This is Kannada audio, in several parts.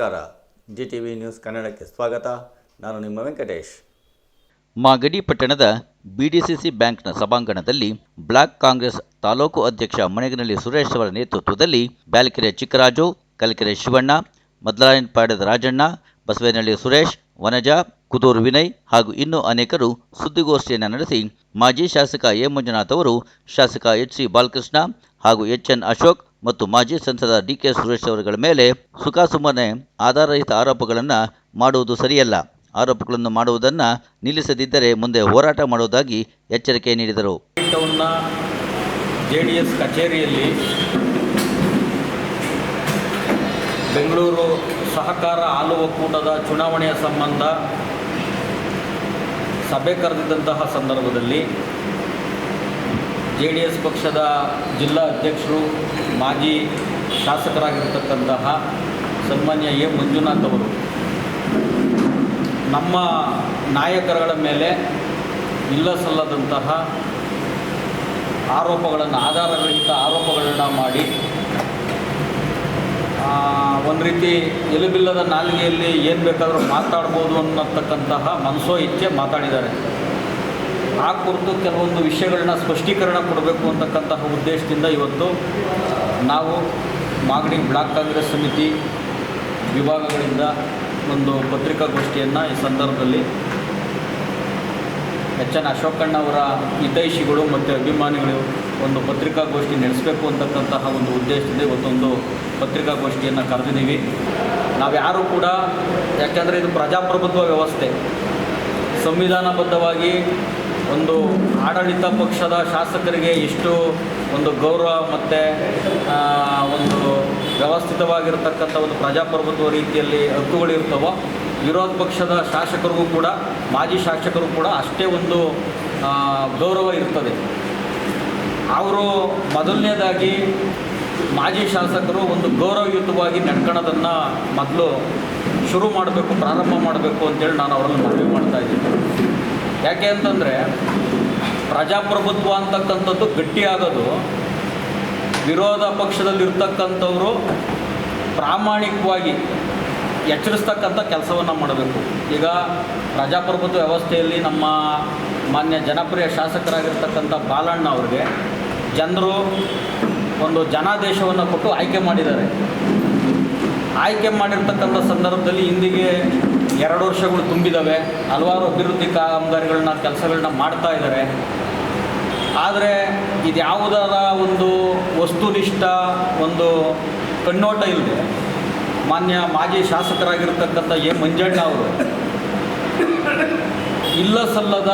ನಮಸ್ಕಾರ. ಜಿ ಟಿ ವಿ ನ್ಯೂಸ್ ಕನ್ನಡಕ್ಕೆ ಸ್ವಾಗತ. ನಾನು ನಿಮ್ಮ ವೆಂಕಟೇಶ್. ಮಾಗಡಿ ಪಟ್ಟಣದ ಬಿಡಿಸಿಸಿ ಬ್ಯಾಂಕ್ನ ಸಭಾಂಗಣದಲ್ಲಿ ಬ್ಲಾಕ್ ಕಾಂಗ್ರೆಸ್ ತಾಲೂಕು ಅಧ್ಯಕ್ಷ ಮನೆಗನಹಳ್ಳಿ ಸುರೇಶ್ ಅವರ ನೇತೃತ್ವದಲ್ಲಿ ಬ್ಯಾಲಕೆರೆ ಚಿಕ್ಕರಾಜು, ಕಲಕೆರೆ ಶಿವಣ್ಣ ಮದ್ಲಾಯನಪಾಡ್ಯದ ರಾಜಣ್ಣ ಬಸವೇನಹಳ್ಳಿ ಸುರೇಶ್, ವನಜಾ, ಕುದೂರು ವಿನಯ್ ಹಾಗೂ ಇನ್ನೂ ಅನೇಕರು ಸುದ್ದಿಗೋಷ್ಠಿಯನ್ನು ನಡೆಸಿ ಮಾಜಿ ಶಾಸಕ ಎ ಮಂಜುನಾಥ್ ಅವರು ಶಾಸಕ ಎಚ್ ಸಿ ಬಾಲಕೃಷ್ಣ ಹಾಗೂ ಎಚ್ ಎನ್ ಅಶೋಕ್ ಮತ್ತು ಮಾಜಿ ಸಂಸದ ಡಿ ಕೆ ಸುರೇಶ್ ಅವರುಗಳ ಮೇಲೆ ಸುಖಾಸುಮ್ಮನೆ ಆಧಾರರಹಿತ ಆರೋಪಗಳನ್ನು ಮಾಡುವುದು ಸರಿಯಲ್ಲ. ಆರೋಪಗಳನ್ನು ಮಾಡುವುದನ್ನು ನಿಲ್ಲಿಸದಿದ್ದರೆ ಮುಂದೆ ಹೋರಾಟ ಮಾಡುವುದಾಗಿ ಎಚ್ಚರಿಕೆ ನೀಡಿದರು. ಜೆಡಿಎಸ್ ಕಚೇರಿಯಲ್ಲಿ ಬೆಂಗಳೂರು ಸಹಕಾರ ಹಾಲು ಒಕ್ಕೂಟದ ಚುನಾವಣೆಯ ಸಂಬಂಧ ಸಭೆ ಕರೆದಿದ್ದಂತಹ ಸಂದರ್ಭದಲ್ಲಿ ಜೆ ಡಿ ಎಸ್ ಪಕ್ಷದ ಜಿಲ್ಲಾ ಅಧ್ಯಕ್ಷರು, ಮಾಜಿ ಶಾಸಕರಾಗಿರ್ತಕ್ಕಂತಹ ಸನ್ಮಾನ್ಯ ಎ. ಮಂಜುನಾಥ್ ಅವರು. ನಮ್ಮ ನಾಯಕರುಗಳ ಮೇಲೆ ಇಲ್ಲ ಸಲ್ಲದಂತಹ ಆರೋಪಗಳನ್ನು, ಆಧಾರರಹಿತ ಆರೋಪಗಳನ್ನು ಮಾಡಿ ಒಂದು ರೀತಿ ಎಲುಬಿಲ್ಲದ ನಾಲಿಗೆಯಲ್ಲಿ ಏನು ಬೇಕಾದರೂ ಮಾತಾಡ್ಬೋದು ಅನ್ನತಕ್ಕಂತಹ ಮನಸೋ ಇಚ್ಛೆ ಮಾತಾಡಿದ್ದಾರೆ. ಆ ಕುರಿತು ಕೆಲವೊಂದು ವಿಷಯಗಳನ್ನ ಸ್ಪಷ್ಟೀಕರಣ ಕೊಡಬೇಕು ಅಂತಕ್ಕಂತಹ ಉದ್ದೇಶದಿಂದ ಇವತ್ತು ನಾವು ಮಾಗಡಿ ಬ್ಲಾಕ್ ಕಾಂಗ್ರೆಸ್ ಸಮಿತಿ ವಿಭಾಗಗಳಿಂದ ಒಂದು ಪತ್ರಿಕಾಗೋಷ್ಠಿಯನ್ನು ಈ ಸಂದರ್ಭದಲ್ಲಿ ಎಚ್ ಎನ್ ಅಶೋಕಣ್ಣ ಅವರ ಹಿತೈಷಿಗಳು ಮತ್ತು ಅಭಿಮಾನಿಗಳು ಒಂದು ಪತ್ರಿಕಾಗೋಷ್ಠಿ ನಡೆಸಬೇಕು ಅಂತಕ್ಕಂತಹ ಒಂದು ಉದ್ದೇಶದಿಂದ ಇವತ್ತೊಂದು ಪತ್ರಿಕಾಗೋಷ್ಠಿಯನ್ನು ಕರೆದಿದ್ದೀವಿ. ನಾವ್ಯಾರೂ ಕೂಡ, ಯಾಕೆಂದರೆ ಇದು ಪ್ರಜಾಪ್ರಭುತ್ವ ವ್ಯವಸ್ಥೆ. ಸಂವಿಧಾನಬದ್ಧವಾಗಿ ಒಂದು ಆಡಳಿತ ಪಕ್ಷದ ಶಾಸಕರಿಗೆ ಇಷ್ಟು ಒಂದು ಗೌರವ ಮತ್ತು ಒಂದು ವ್ಯವಸ್ಥಿತವಾಗಿರ್ತಕ್ಕಂಥ ಒಂದು ಪ್ರಜಾಪ್ರಭುತ್ವ ರೀತಿಯಲ್ಲಿ ಹಕ್ಕುಗಳಿರ್ತವೋ ವಿರೋಧ ಪಕ್ಷದ ಶಾಸಕರಿಗೂ ಕೂಡ, ಮಾಜಿ ಶಾಸಕರು ಕೂಡ ಅಷ್ಟೇ ಒಂದು ಗೌರವ ಇರ್ತದೆ. ಅವರು ಮೊದಲನೇದಾಗಿ ಮಾಜಿ ಶಾಸಕರು ಒಂದು ಗೌರವಯುತವಾಗಿ ನಡ್ಕೊಳ್ಳೋದನ್ನು ಮೊದಲು ಶುರು ಮಾಡಬೇಕು, ಪ್ರಾರಂಭ ಮಾಡಬೇಕು ಅಂತೇಳಿ ನಾನು ಅವರನ್ನು ಮನವಿ ಮಾಡ್ತಾ ಇದ್ದೀನಿ. ಯಾಕೆ ಅಂತಂದರೆ ಪ್ರಜಾಪ್ರಭುತ್ವ ಅಂತಕ್ಕಂಥದ್ದು ಗಟ್ಟಿಯಾಗೋದು ವಿರೋಧ ಪಕ್ಷದಲ್ಲಿರ್ತಕ್ಕಂಥವರು ಪ್ರಾಮಾಣಿಕವಾಗಿ ಎಚ್ಚರಿಸ್ತಕ್ಕಂಥ ಕೆಲಸವನ್ನು ಮಾಡಬೇಕು. ಈಗ ಪ್ರಜಾಪ್ರಭುತ್ವ ವ್ಯವಸ್ಥೆಯಲ್ಲಿ ನಮ್ಮ ಮಾನ್ಯ ಜನಪ್ರಿಯ ಶಾಸಕರಾಗಿರ್ತಕ್ಕಂಥ ಬಾಲಣ್ಣ ಅವ್ರಿಗೆ ಜನರು ಒಂದು ಜನಾದೇಶವನ್ನು ಕೊಟ್ಟು ಆಯ್ಕೆ ಮಾಡಿದ್ದಾರೆ. ಆಯ್ಕೆ ಮಾಡಿರ್ತಕ್ಕಂಥ ಸಂದರ್ಭದಲ್ಲಿ ಇಂದಿಗೆ ಎರಡು ವರ್ಷಗಳು ತುಂಬಿದ್ದಾವೆ ಹಲವಾರು ಅಭಿವೃದ್ಧಿ ಕಾಮಗಾರಿಗಳನ್ನ ಕೆಲಸಗಳನ್ನ ಮಾಡ್ತಾ ಇದ್ದಾರೆ ಆದರೆ ಇದ್ಯಾವುದಾದ ಒಂದು ವಸ್ತುನಿಷ್ಠ ಒಂದು ಕಣ್ಣೋಟ ಇಲ್ಲದೆ ಮಾನ್ಯ ಮಾಜಿ ಶಾಸಕರಾಗಿರ್ತಕ್ಕಂಥ ಎ. ಮಂಜಣ್ಣ ಅವರು ಇಲ್ಲ ಸಲ್ಲದ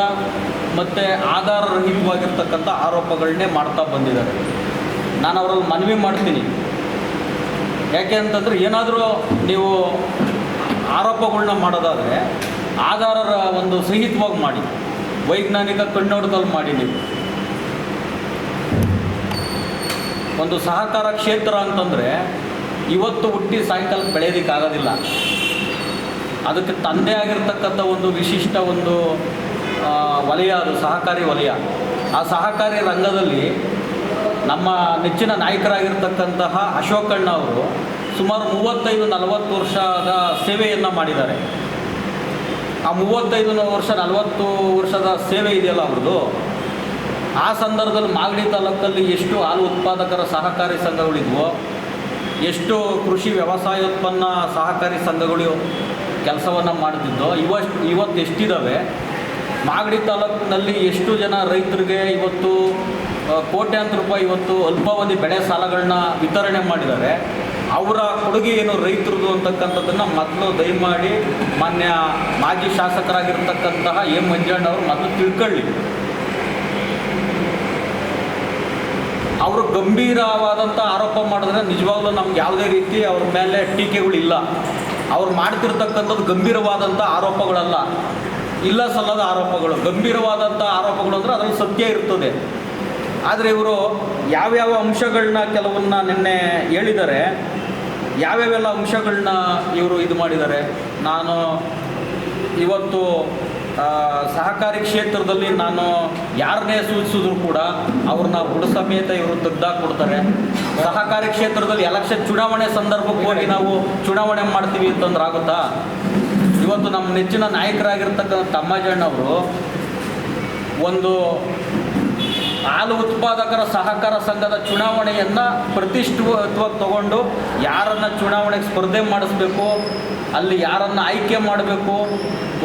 ಮತ್ತು ಆಧಾರರಹಿತವಾಗಿರ್ತಕ್ಕಂಥ ಆರೋಪಗಳನ್ನೇ ಮಾಡ್ತಾ ಬಂದಿದ್ದಾರೆ. ನಾನು ಅವರಲ್ಲಿ ಮನವಿ ಮಾಡ್ತೀನಿ. ಯಾಕೆ ಅಂತಂದರೆ ಏನಾದರೂ ನೀವು ಆರೋಪಗಳನ್ನ ಮಾಡೋದಾದರೆ ಆಧಾರರ ಒಂದು ಸಹಿತವಾಗಿ ಮಾಡಿ, ವೈಜ್ಞಾನಿಕ ಕಣ್ಣೋಟದಲ್ಲಿ ಮಾಡಿ ನೀವು. ಒಂದು ಸಹಕಾರ ಕ್ಷೇತ್ರ ಅಂತಂದರೆ ಇವತ್ತು ಹುಟ್ಟಿ ಸಾಯಂಕಾಲ ಬೆಳೆಯೋದಕ್ಕಾಗೋದಿಲ್ಲ ಅದಕ್ಕೆ ತಂದೆ ಆಗಿರ್ತಕ್ಕಂಥ ಒಂದು ವಿಶಿಷ್ಟ ಒಂದು ವಲಯ ಅದು, ಸಹಕಾರಿ ವಲಯ. ಆ ಸಹಕಾರಿ ರಂಗದಲ್ಲಿ ನಮ್ಮ ನೆಚ್ಚಿನ ನಾಯಕರಾಗಿರ್ತಕ್ಕಂತಹ ಅಶೋಕಣ್ಣ ಅವರು ಸುಮಾರು ಮೂವತ್ತೈದು, ನಲವತ್ತು ವರ್ಷದ ಸೇವೆಯನ್ನು ಮಾಡಿದ್ದಾರೆ. ಆ ಮೂವತ್ತೈದು ವರ್ಷ, ನಲವತ್ತು ವರ್ಷದ ಸೇವೆ ಇದೆಯಲ್ಲ ಅವ್ರದ್ದು? ಆ ಸಂದರ್ಭದಲ್ಲಿ ಮಾಗಡಿ ತಾಲೂಕಲ್ಲಿ ಎಷ್ಟು ಹಾಲು ಉತ್ಪಾದಕರ ಸಹಕಾರಿ ಸಂಘಗಳಿದ್ವೋ, ಎಷ್ಟು ಕೃಷಿ ವ್ಯವಸಾಯೋತ್ಪನ್ನ ಸಹಕಾರಿ ಸಂಘಗಳು ಕೆಲಸವನ್ನು ಮಾಡ್ತಿದ್ದೋ ಇವಷ್ಟು, ಇವತ್ತು ಎಷ್ಟಿದ್ದಾವೆ ಮಾಗಡಿ ತಾಲೂಕಿನಲ್ಲಿ ಎಷ್ಟು ಜನ ರೈತರಿಗೆ ಇವತ್ತು ಕೋಟ್ಯಾಂತರ ರೂಪಾಯಿ ಇವತ್ತು ಅಲ್ಪಾವಧಿ ಬೆಳೆ ಸಾಲಗಳನ್ನ ವಿತರಣೆ ಮಾಡಿದ್ದಾರೆ? ಅವರ ಕೊಡುಗೆ ಏನು ರೈತರದು ಅಂತಕ್ಕಂಥದ್ದನ್ನು ಮೊದಲು ದಯಮಾಡಿ ಮಾನ್ಯ ಮಾಜಿ ಶಾಸಕರಾಗಿರ್ತಕ್ಕಂತಹ ಎಂ ಮಂಜಣ್ಣ ಅವರು ಮೊದಲು ತಿಳ್ಕೊಳ್ಳಿ. ಅವರು ಗಂಭೀರವಾದಂಥ ಆರೋಪ ಮಾಡಿದ್ರೆ ನಿಜವಾಗ್ಲೂ ನಮ್ಗೆ ಯಾವುದೇ ರೀತಿ ಅವ್ರ ಮೇಲೆ ಟೀಕೆಗಳಿಲ್ಲ. ಅವ್ರು ಮಾಡ್ತಿರ್ತಕ್ಕಂಥದ್ದು ಗಂಭೀರವಾದಂಥ ಆರೋಪಗಳಲ್ಲ. ಇಲ್ಲ ಸಲ್ಲದ ಆರೋಪಗಳು. ಗಂಭೀರವಾದಂಥ ಆರೋಪಗಳು ಅಂದರೆ ಅದರಲ್ಲಿ ಸತ್ಯ ಇರ್ತದೆ. ಆದರೆ ಇವರು ಯಾವ್ಯಾವ ಅಂಶಗಳನ್ನ ಕೆಲವನ್ನ ನಿನ್ನೆ ಹೇಳಿದ್ದಾರೆ ಯಾವ್ಯಾವೆಲ್ಲ ಅಂಶಗಳನ್ನ ಇವರು ಇದು ಮಾಡಿದ್ದಾರೆ? ನಾನು ಇವತ್ತು ಸಹಕಾರಿ ಕ್ಷೇತ್ರದಲ್ಲಿ ನಾನು ಯಾರನ್ನೇ ಸೂಚಿಸಿದ್ರು ಕೂಡ ಅವ್ರನ್ನ ಬುಡ ಸಮೇತ ಇವರು ತೆಗ್ದಾಕ್ಬಿಡ್ತಾರೆ ಸಹಕಾರಿ ಕ್ಷೇತ್ರದಲ್ಲಿ ಎಲೆಕ್ಷನ್ ಚುನಾವಣೆ ಸಂದರ್ಭಕ್ಕೆ ಹೋಗಿ ನಾವು ಚುನಾವಣೆ ಮಾಡ್ತೀವಿ ಅಂತಂದ್ರೆ ಆಗುತ್ತಾ? ಇವತ್ತು ನಮ್ಮ ನೆಚ್ಚಿನ ನಾಯಕರಾಗಿರ್ತಕ್ಕಂಥ ತಮ್ಮಜಣ್ಣವರು ಒಂದು ಹಾಲು ಉತ್ಪಾದಕರ ಸಹಕಾರ ಸಂಘದ ಚುನಾವಣೆಯನ್ನು ಪ್ರತಿಷ್ಠಿತವಾಗಿ ತಗೊಂಡು ಯಾರನ್ನು ಚುನಾವಣೆಗೆ ಸ್ಪರ್ಧೆ ಮಾಡಿಸ್ಬೇಕು, ಅಲ್ಲಿ ಯಾರನ್ನು ಆಯ್ಕೆ ಮಾಡಬೇಕು,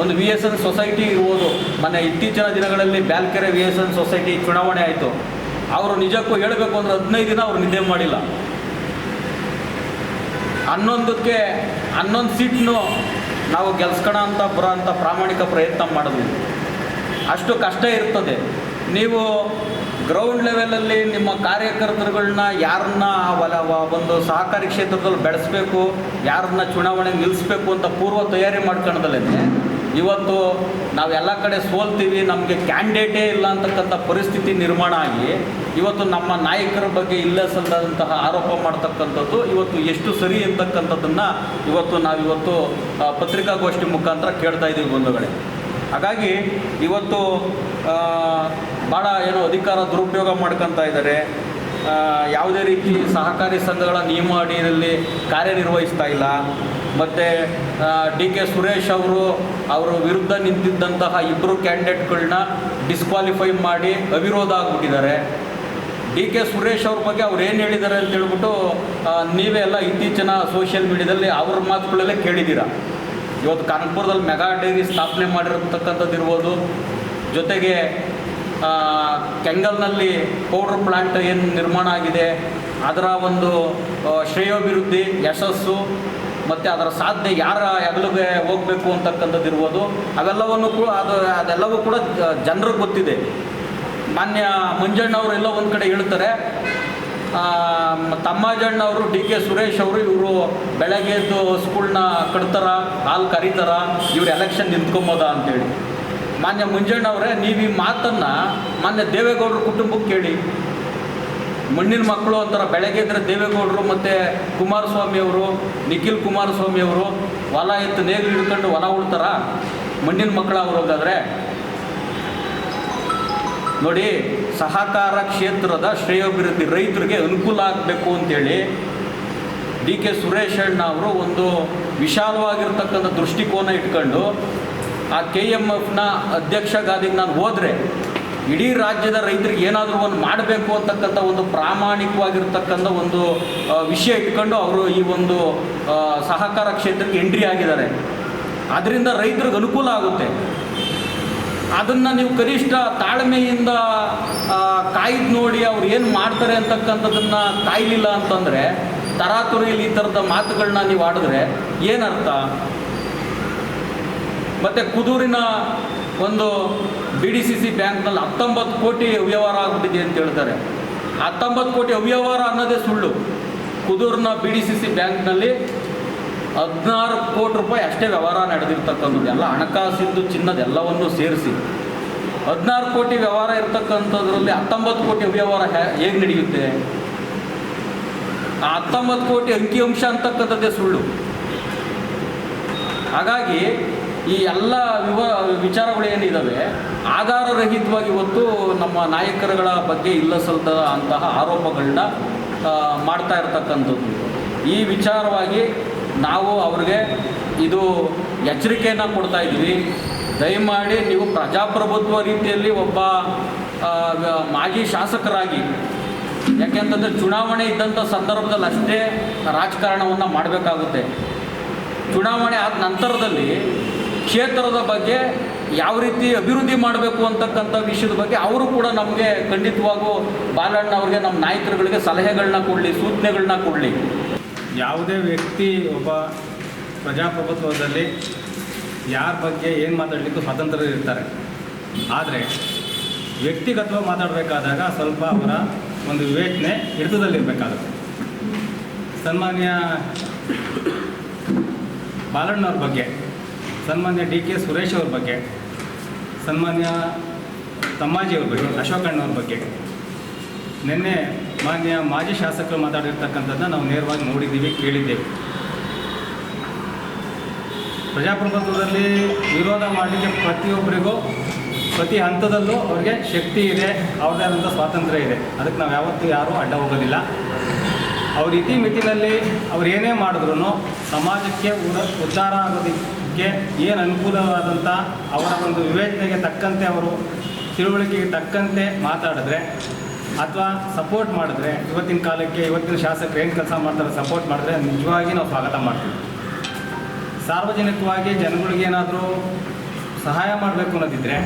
ಒಂದು ವಿ ಎಸ್ ಎನ್ ಸೊಸೈಟಿ ಇರ್ಬೋದು. ಮೊನ್ನೆ ಇತ್ತೀಚಿನ ದಿನಗಳಲ್ಲಿ Byalkere V S N society ಚುನಾವಣೆ ಆಯಿತು. ಅವರು ನಿಜಕ್ಕೂ ಹೇಳಬೇಕು ಅಂದರೆ ಹದಿನೈದು ದಿನ ಅವರು ನಿದ್ದೆ ಮಾಡಿಲ್ಲ. ಹನ್ನೊಂದಕ್ಕೆ ಹನ್ನೊಂದು ಸೀಟ್ನು ನಾವು ಗೆಲ್ಸ್ಕೋಣ ಅಂತ ಬರೋ ಅಂಥ ಪ್ರಾಮಾಣಿಕ ಪ್ರಯತ್ನ ಮಾಡಿದ್ವಿ. ಅಷ್ಟು ಕಷ್ಟ ಇರ್ತದೆ. ನೀವು ಗ್ರೌಂಡ್ ಲೆವೆಲಲ್ಲಿ ನಿಮ್ಮ ಕಾರ್ಯಕರ್ತರುಗಳನ್ನ ಯಾರನ್ನ ವಲ ಒಂದು ಸಹಕಾರಿ ಕ್ಷೇತ್ರದಲ್ಲಿ ಬೆಳೆಸಬೇಕು, ಯಾರನ್ನ ಚುನಾವಣೆಗೆ ನಿಲ್ಲಿಸ್ಬೇಕು ಅಂತ ಪೂರ್ವ ತಯಾರಿ ಮಾಡ್ಕೊಳ್ಳೋದಲ್ಲೇ ಇವತ್ತು ನಾವೆಲ್ಲ ಕಡೆ ಸೋಲ್ತೀವಿ, ನಮಗೆ ಕ್ಯಾಂಡಿಡೇಟೇ ಇಲ್ಲ ಅಂತಕ್ಕಂಥ ಪರಿಸ್ಥಿತಿ ನಿರ್ಮಾಣ ಆಗಿ, ಇವತ್ತು ನಮ್ಮ ನಾಯಕರ ಬಗ್ಗೆ ಇಲ್ಲ ಸಲ್ಲದಂತಹ ಆರೋಪ ಮಾಡ್ತಕ್ಕಂಥದ್ದು, ಇವತ್ತು ಎಷ್ಟು ಸರಿ ಅಂತಕ್ಕಂಥದ್ದನ್ನು ಇವತ್ತು ನಾವಿವತ್ತು ಪತ್ರಿಕಾಗೋಷ್ಠಿ ಮುಖಾಂತರ ಕೇಳ್ತಾ ಇದ್ದೀವಿ ಬಂಧುಗಳೇ. ಹಾಗಾಗಿ ಇವತ್ತು ಭಾಳ ಏನು ಅಧಿಕಾರ ದುರುಪಯೋಗ ಮಾಡ್ಕೊತಾ ಇದ್ದಾರೆ. ಯಾವುದೇ ರೀತಿ ಸಹಕಾರಿ ಸಂಘಗಳ ನಿಯಮ ಅಡಿಯಲ್ಲಿ ಕಾರ್ಯನಿರ್ವಹಿಸ್ತಾ ಇಲ್ಲ. ಮತ್ತು ಡಿ ಕೆ ಸುರೇಶ್ ಅವರು, ಅವರ ವಿರುದ್ಧ ನಿಂತಿದ್ದಂತಹ ಇಬ್ಬರು ಕ್ಯಾಂಡಿಡೇಟ್ಗಳನ್ನ ಡಿಸ್ಕ್ವಾಲಿಫೈ ಮಾಡಿ ಅವಿರೋಧ ಆಗಿಬಿಟ್ಟಿದ್ದಾರೆ. ಡಿ ಕೆ ಸುರೇಶ್ ಅವ್ರ ಬಗ್ಗೆ ಅವ್ರು ಏನು ಹೇಳಿದ್ದಾರೆ ಅಂತ ಹೇಳ್ಬಿಟ್ಟು ನೀವೇ ಎಲ್ಲ ಇತ್ತೀಚಿನ ಸೋಷಿಯಲ್ ಮೀಡಿಯಾದಲ್ಲಿ ಅವ್ರ ಮಾತುಗಳಲ್ಲೇ ಕೇಳಿದ್ದೀರಾ? ಇವತ್ತು ಕಾನ್ಪುರದಲ್ಲಿ ಮೆಗಾ ಡೈರಿ ಸ್ಥಾಪನೆ ಮಾಡಿರತಕ್ಕಂಥದ್ದು ಇರ್ಬೋದು. ಜೊತೆಗೆ ಕೆಂಗಲ್ನಲ್ಲಿ ಪೌಡ್ರ್ ಪ್ಲಾಂಟ್ ಏನು ನಿರ್ಮಾಣ ಆಗಿದೆ. ಅದರ ಒಂದು ಶ್ರೇಯೋಭಿವೃದ್ಧಿ, ಯಶಸ್ಸು, ಮತ್ತು ಅದರ ಸಾಧನೆ ಯಾರ ಹೆಗಲಿಗೆ ಹೋಗಬೇಕು ಅಂತಕ್ಕಂಥದ್ದು ಇರ್ಬೋದು. ಅವೆಲ್ಲವನ್ನು ಕೂಡ, ಅದು, ಅದೆಲ್ಲವೂ ಕೂಡ ಜನರಿಗೆ ಗೊತ್ತಿದೆ. ಮಾನ್ಯ ಮಂಜಣ್ಣವರು ಎಲ್ಲ ಒಂದು ಕಡೆ ಹೇಳ್ತಾರೆ ತಮ್ಮಜಣ್ಣವರು ಡಿ ಕೆ ಸುರೇಶ್ ಅವರು ಇವರು ಬೆಳಗ್ಗೆ ಎದ್ದು ಸ್ಕೂಲ್ನ ಕಟ್ತಾರ, ಹಾಲು ಕರೀತಾರ, ಇವ್ರು ಎಲೆಕ್ಷನ್ ನಿಂತ್ಕೊಂಬೋದ ಅಂತೇಳಿ. ಮಾನ್ಯ ಮುಂಜಣ್ಣವರೇ, ನೀವು ಈ ಮಾತನ್ನು ಮಾನ್ಯ ದೇವೇಗೌಡರ ಕುಟುಂಬಕ್ಕೆ ಕೇಳಿ. ಮಣ್ಣಿನ ಮಕ್ಕಳು ಅಂತಾರೆ ಬೆಳಗ್ಗೆ ಎದ್ರೆ ದೇವೇಗೌಡರು ಮತ್ತು ಕುಮಾರಸ್ವಾಮಿ ಅವರು, ನಿಖಿಲ್ ಕುಮಾರಸ್ವಾಮಿ ಅವರು ಹೊಲ ಎತ್ತು ನೇಗಿಲು ಹಿಡ್ಕೊಂಡು ಹೊಲ ಉಳ್ತಾರ, ಮಣ್ಣಿನ ಮಕ್ಕಳು ಅವ್ರು ಹೋಗಾದ್ರೆ ನೋಡಿ ಸಹಕಾರ ಕ್ಷೇತ್ರದ ಶ್ರೇಯೋಭಿವೃದ್ಧಿ ರೈತರಿಗೆ ಅನುಕೂಲ ಆಗಬೇಕು ಅಂತೇಳಿ ಡಿ ಕೆ ಸುರೇಶ್ ಅಣ್ಣ ಅವರು ಒಂದು ವಿಶಾಲವಾಗಿರ್ತಕ್ಕಂಥ ದೃಷ್ಟಿಕೋನ ಇಟ್ಕೊಂಡು ಆ ಕೆ ಎಂ ಎಫ್ನ ಅಧ್ಯಕ್ಷ ಗಾದಿಗೆ ನಾನು ಹೋದರೆ ಇಡೀ ರಾಜ್ಯದ ರೈತರಿಗೆ ಏನಾದರೂ ಒಂದು ಮಾಡಬೇಕು ಅಂತಕ್ಕಂಥ ಒಂದು ಪ್ರಾಮಾಣಿಕವಾಗಿರ್ತಕ್ಕಂಥ ಒಂದು ವಿಷಯ ಇಟ್ಕೊಂಡು ಅವರು ಈ ಒಂದು ಸಹಕಾರ ಕ್ಷೇತ್ರಕ್ಕೆ ಎಂಟ್ರಿ ಆಗಿದ್ದಾರೆ. ಅದರಿಂದ ರೈತರಿಗೆ ಅನುಕೂಲ ಆಗುತ್ತೆ. ಅದನ್ನು ನೀವು ಕನಿಷ್ಠ ತಾಳ್ಮೆಯಿಂದ ಕಾಯ್ದು ನೋಡಿ ಅವ್ರು ಏನು ಮಾಡ್ತಾರೆ ಅಂತಕ್ಕಂಥದ್ದನ್ನು ಕಾಯ್ಲಿಲ್ಲ ಅಂತಂದರೆ, ತರಾತುರಿಯಲ್ಲಿ ಈ ಥರದ ಮಾತುಗಳನ್ನ ನೀವು ಆಡಿದ್ರೆ ಏನರ್ಥ? ಮತ್ತು ಕುದೂರಿನ ಒಂದು ಬಿ ಡಿ ಸಿ ಸಿ ಬ್ಯಾಂಕ್ನಲ್ಲಿ ಹತ್ತೊಂಬತ್ತು ಕೋಟಿ ಅವ್ಯವಹಾರ ಆಗ್ಬಿಟ್ಟಿದೆ ಅಂತ ಹೇಳ್ತಾರೆ. ಹತ್ತೊಂಬತ್ತು ಕೋಟಿ ಅವ್ಯವಹಾರ ಅನ್ನೋದೇ ಸುಳ್ಳು. ಕುದೂರಿನ ಬಿ ಡಿ ಸಿ ಸಿ ಬ್ಯಾಂಕ್ನಲ್ಲಿ ಹದಿನಾರು ಕೋಟಿ ರೂಪಾಯಿ ಅಷ್ಟೇ ವ್ಯವಹಾರ ನಡೆದಿರ್ತಕ್ಕಂಥದ್ದು. ಎಲ್ಲ ಹಣಕಾಸಿಂದು ಚಿನ್ನದೆಲ್ಲವನ್ನು ಸೇರಿಸಿ. ಹದಿನಾರು ಕೋಟಿ ವ್ಯವಹಾರ ಇರತಕ್ಕಂಥದ್ರಲ್ಲಿ ಹತ್ತೊಂಬತ್ತು ಕೋಟಿ ಅವ್ಯವಹಾರ ಹೇಗೆ ನಡೆಯುತ್ತೆ? ಆ ಹತ್ತೊಂಬತ್ತು ಕೋಟಿ ಅಂಕಿಅಂಶ ಅಂತಕ್ಕಂಥದ್ದೇ ಸುಳ್ಳು. ಹಾಗಾಗಿ ಈ ಎಲ್ಲ ವಿವ, ವಿಚಾರಗಳು ಏನಿದ್ದಾವೆ ಆಧಾರರಹಿತವಾಗಿ ಇವತ್ತು ನಮ್ಮ ನಾಯಕರುಗಳ ಬಗ್ಗೆ ಇಲ್ಲ ಸಲ್ಲದ ಅಂತಹ ಆರೋಪಗಳನ್ನ ಮಾಡ್ತಾ ಇರ್ತಕ್ಕಂಥದ್ದು. ಈ ವಿಚಾರವಾಗಿ ನಾವು ಅವ್ರಿಗೆ ಇದು ಎಚ್ಚರಿಕೆಯನ್ನು ಕೊಡ್ತಾ ಇದ್ದೀವಿ ದಯಮಾಡಿ ನೀವು ಪ್ರಜಾಪ್ರಭುತ್ವ ರೀತಿಯಲ್ಲಿ ಒಬ್ಬ ಮಾಜಿ ಶಾಸಕರಾಗಿ, ಯಾಕೆಂತಂದರೆ ಚುನಾವಣೆ ಇದ್ದಂಥ ಸಂದರ್ಭದಲ್ಲಿ ಅಷ್ಟೇ ರಾಜಕಾರಣವನ್ನು ಮಾಡಬೇಕಾಗುತ್ತೆ. ಚುನಾವಣೆ ಆದ ನಂತರದಲ್ಲಿ ಕ್ಷೇತ್ರದ ಬಗ್ಗೆ ಯಾವ ರೀತಿ ಅಭಿವೃದ್ಧಿ ಮಾಡಬೇಕು ಅಂತಕ್ಕಂಥ ವಿಷಯದ ಬಗ್ಗೆ ಅವರು ಕೂಡ ನಮಗೆ ಖಂಡಿತವಾಗೂ ಬಾಲಣ್ಣ ಅವ್ರಿಗೆ, ನಮ್ಮ ನಾಯಕರುಗಳಿಗೆ ಸಲಹೆಗಳನ್ನ ಕೊಡಲಿ ಸೂಚನೆಗಳನ್ನ ಕೊಡಲಿ. ಯಾವುದೇ ವ್ಯಕ್ತಿ ಒಬ್ಬ ಪ್ರಜಾಪ್ರಭುತ್ವದಲ್ಲಿ ಯಾರ ಬಗ್ಗೆ ಏನು ಮಾತಾಡಲಿಕ್ಕೂ ಸ್ವಾತಂತ್ರ್ಯ ಇರ್ತಾರೆ ಆದರೆ ವ್ಯಕ್ತಿಗತವಾಗಿ ಮಾತಾಡಬೇಕಾದಾಗ ಸ್ವಲ್ಪ ಅವರ ಒಂದು ವಿವೇಚನೆ ಹಿಡಿತದಲ್ಲಿರಬೇಕಾಗುತ್ತೆ. ಸನ್ಮಾನ್ಯ ಬಾಲಣ್ಣವ್ರ ಬಗ್ಗೆ, ಸನ್ಮಾನ್ಯ ಡಿ ಕೆ ಸುರೇಶ್ ಅವ್ರ ಬಗ್ಗೆ, ಸನ್ಮಾನ್ಯ ತಮ್ಮಾಜಿಯವ್ರ ಬಗ್ಗೆ, ಅಶೋಕಣ್ಣವ್ರ ಬಗ್ಗೆ ನಿನ್ನೆ ಮಾನ್ಯ ಮಾಜಿ ಶಾಸಕರು ಮಾತಾಡಿರ್ತಕ್ಕಂಥದ್ದನ್ನ ನಾವು ನೇರವಾಗಿ ನೋಡಿದ್ದೀವಿ, ಕೇಳಿದ್ದೇವೆ. ಪ್ರಜಾಪ್ರಭುತ್ವದಲ್ಲಿ ವಿರೋಧ ಮಾಡಲಿಕ್ಕೆ ಪ್ರತಿಯೊಬ್ಬರಿಗೂ, ಪ್ರತಿ ಹಂತದಲ್ಲೂ ಅವ್ರಿಗೆ ಶಕ್ತಿ ಇದೆ ಅವ್ರದೇ ಆದಂಥ ಸ್ವಾತಂತ್ರ್ಯ ಇದೆ. ಅದಕ್ಕೆ ನಾವು ಯಾವತ್ತೂ ಯಾರೂ ಅಡ್ಡ ಹೋಗೋದಿಲ್ಲ. ಅವ್ರ ಇತಿಮಿತಿನಲ್ಲಿ ಅವ್ರು ಏನೇ ಮಾಡಿದ್ರು ಸಮಾಜಕ್ಕೆ ಉದ, ಉದ್ಧಾರ ಆಗೋದಕ್ಕೆ ಏನು ಅನುಕೂಲವಾದಂಥ ಅವರ ಒಂದು ವಿವೇಚನೆಗೆ ತಕ್ಕಂತೆ ಅವರು, ತಿಳುವಳಿಕೆಗೆ ತಕ್ಕಂತೆ ಮಾತಾಡಿದ್ರೆ ಅಥವಾ ಸಪೋರ್ಟ್ ಮಾಡಿದ್ರೆ, ಇವತ್ತಿನ ಕಾಲಕ್ಕೆ, ಇವತ್ತಿನ ಶಾಸಕರು ಏನು ಕೆಲಸ ಮಾಡ್ತಾರೆ ಸಪೋರ್ಟ್ ಮಾಡಿದ್ರೆ ನಿಜವಾಗಿ ನಾವು ಸ್ವಾಗತ ಮಾಡ್ತೀವಿ. ಸಾರ್ವಜನಿಕವಾಗಿ ಜನಗಳಿಗೆ ಏನಾದರೂ ಸಹಾಯ ಮಾಡಬೇಕು ಅನ್ನೋದಿದ್ದರೆ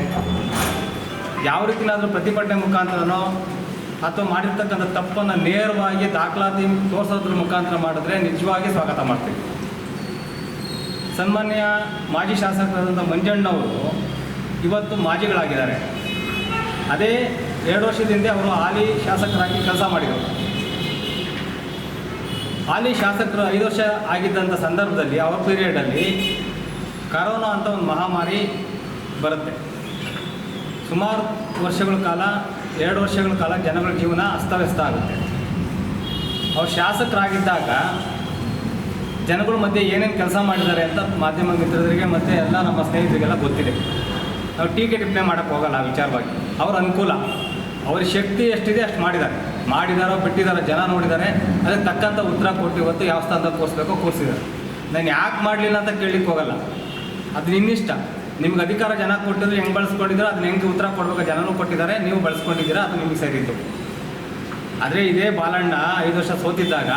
ಯಾವ ರೀತಿನಾದರೂ ಪ್ರತಿಭಟನೆ ಮುಖಾಂತರನೋ ಅಥವಾ ಮಾಡಿರ್ತಕ್ಕಂಥ ತಪ್ಪನ್ನು ನೇರವಾಗಿ ದಾಖಲಾತಿ ತೋರಿಸೋದ್ರ ಮುಖಾಂತರ ಮಾಡಿದ್ರೆ ನಿಜವಾಗಿ ಸ್ವಾಗತ ಮಾಡ್ತೀವಿ. ಸನ್ಮಾನ್ಯ ಮಾಜಿ ಶಾಸಕರಾದಂಥ ಮಂಜಣ್ಣವರು ಇವತ್ತು ಮಾಜಿಗಳಾಗಿದ್ದಾರೆ. ಅದೇ ಎರಡು ವರ್ಷದಿಂದ ಅವರು ಹಾಲಿ ಶಾಸಕರಾಗಿ ಕೆಲಸ ಮಾಡಿದರು. ಹಾಲಿ ಶಾಸಕರು ಐದು ವರ್ಷ ಆಗಿದ್ದಂಥ ಸಂದರ್ಭದಲ್ಲಿ ಅವರ ಪೀರಿಯಡಲ್ಲಿ ಕರೋನಾ ಅಂತ ಒಂದು ಮಹಾಮಾರಿ ಬರುತ್ತೆ. ಸುಮಾರು ವರ್ಷಗಳ ಕಾಲ, ಎರಡು ವರ್ಷಗಳ ಕಾಲ ಜನಗಳ ಜೀವನ ಅಸ್ತವ್ಯಸ್ತ ಆಗುತ್ತೆ. ಅವ್ರು ಶಾಸಕರಾಗಿದ್ದಾಗ ಜನಗಳ ಮಧ್ಯೆ ಏನೇನು ಕೆಲಸ ಮಾಡಿದ್ದಾರೆ ಅಂತ ಮಾಧ್ಯಮ ಮಿತ್ರರಿಗೆ ಮತ್ತು ಎಲ್ಲ ನಮ್ಮ ಸ್ನೇಹಿತರಿಗೆಲ್ಲ ಗೊತ್ತಿದೆ. ನಾವು ಟೀಕೆ ಟಿಪ್ಪಣೆ ಮಾಡೋಕ್ಕೆ ಹೋಗಲ್ಲ ವಿಚಾರವಾಗಿ. ಅವ್ರ ಅನುಕೂಲ. ಅವ್ರ ಶಕ್ತಿ ಎಷ್ಟಿದೆ ಅಷ್ಟು ಮಾಡಿದ್ದಾರೆ. ಮಾಡಿದಾರೋ ಬಿಟ್ಟಿದ್ದಾರೋ ಜನ ನೋಡಿದ್ದಾರೆ ಅದಕ್ಕೆ ತಕ್ಕಂಥ ಉತ್ತರ ಕೊಟ್ಟು ಇವತ್ತು ಯಾವ ಸ್ಥಾನದಲ್ಲಿ ಕೂರಿಸ್ಬೇಕೋ ಕೂರಿಸಿದ್ದಾರೆ ನಾನು ಯಾಕೆ ಮಾಡಲಿಲ್ಲ ಅಂತ ಕೇಳಲಿಕ್ಕೆ ಹೋಗಲ್ಲ. ಅದು ನಿನ್ನಿಷ್ಟ ನಿಮ್ಗೆ ಅಧಿಕಾರ ಜನ ಕೊಟ್ಟಿದ್ರು ಹೆಂಗೆ ಬಳಸ್ಕೊಂಡಿದ್ರು ಅದನ್ನ ಹೆಂಗೆ ಉತ್ತರ ಕೊಡ್ಬೇಕು ಜನನೂ ಕೊಟ್ಟಿದ್ದಾರೆ, ನೀವು ಬಳಸ್ಕೊಂಡಿದ್ದೀರಾ ಅದು ನಿಮಗೆ ಸರಿಯಿತು ಆದರೆ ಇದೇ ಬಾಲಣ್ಣ ಐದು ವರ್ಷ ಸೋತಿದ್ದಾಗ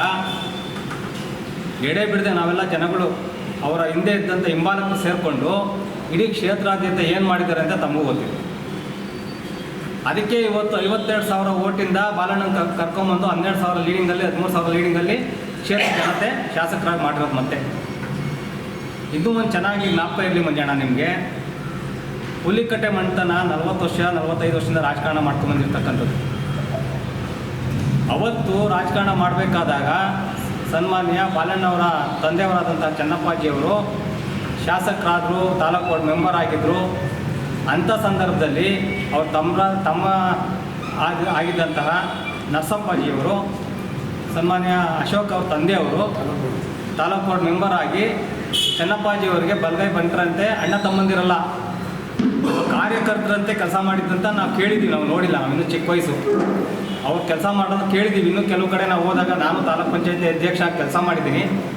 ಎಡೆ ಬಿಡದೆ ನಾವೆಲ್ಲ ಜನಗಳು ಅವರ ಹಿಂದೆ ಇದ್ದಂಥ ಹಿಂಬಾಲಕ್ಕೂ ಸೇರಿಕೊಂಡು ಇಡೀ ಕ್ಷೇತ್ರಾದ್ಯಂತ ಏನು ಮಾಡಿದ್ದಾರೆ ಅಂತ ತಮಗೂ ಗೊತ್ತಿದೆ. ಅದಕ್ಕೆ ಇವತ್ತು ಐವತ್ತೆರಡು ಸಾವಿರ ಓಟಿಂದ ಬಾಲಣ್ಣ ಕರ್, ಕರ್ಕೊಂಬಂದು ಹನ್ನೆರಡು ಸಾವಿರ ಲೀಡಿಂಗಲ್ಲಿ ಹದಿಮೂರು ಸಾವಿರ ಲೀಡಿಂಗಲ್ಲಿ ಕ್ಷೇತ್ರ ಜನತೆ ಶಾಸಕರಾಗಿ ಮಾಡಿರೋದು ಮತ್ತೆ. ಇದು ಒಂದು ಚೆನ್ನಾಗಿ ಜ್ಞಾಪಕ ಇರಲಿ ಮಂಜಣ್ಣ ನಿಮಗೆ. ಹುಲಿಕಟ್ಟೆ ಮಂಟನ ನಲ್ವತ್ತು ವರ್ಷ, ನಲವತ್ತೈದು ವರ್ಷದಿಂದ ರಾಜಕಾರಣ ಮಾಡ್ಕೊಂಬಂದಿರ್ತಕ್ಕಂಥದ್ದು ಅವತ್ತು ರಾಜಕಾರಣ ಮಾಡಬೇಕಾದಾಗ ಸನ್ಮಾನ್ಯ ಬಾಲಣ್ಣವರ ತಂದೆಯವರಾದಂಥ ಚೆನ್ನಪ್ಪಾಜಿಯವರು ಶಾಸಕರಾದರು, ತಾಲೂಕು ಬೋರ್ಡ್ ಮೆಂಬರ್ ಆಗಿದ್ದರು ಅಂಥ ಸಂದರ್ಭದಲ್ಲಿ ಅವರು ತಮ್ಮ ತಮ್ಮ ಆಗಿ, ಆಗಿದ್ದಂತಹ ನರಸಪ್ಪಾಜಿಯವರು ಸನ್ಮಾನ್ಯ ಅಶೋಕ್ ಅವ್ರ ತಂದೆಯವರು, ತಾಲೂಕು ಬೋರ್ಡ್ ಮೆಂಬರ್ ಆಗಿ ಚೆನ್ನಪ್ಪಾಜಿಯವರಿಗೆ ಬಲಗೈ ಬಂಟ್ರಂತೆ ಅಣ್ಣ ತಮ್ಮಂದಿರಲ್ಲ, ಕಾರ್ಯಕರ್ತರಂತೆ ಕೆಲಸ ಮಾಡಿದ್ದಂತ ನಾವು ಕೇಳಿದ್ದೀವಿ ನಾವು ನೋಡಿಲ್ಲ, ನಾವು ಇನ್ನೂ ಚಿಕ್ಕ ವಯಸ್ಸು. ಅವ್ರು ಕೆಲಸ ಮಾಡೋದು ಕೇಳಿದ್ದೀವಿ ಇನ್ನೂ ಕೆಲವು ಕಡೆ ನಾವು ಹೋದಾಗ ನಾನು ತಾಲೂಕ್ ಪಂಚಾಯತಿ ಅಧ್ಯಕ್ಷ ಕೆಲಸ ಮಾಡಿದ್ದೀನಿ.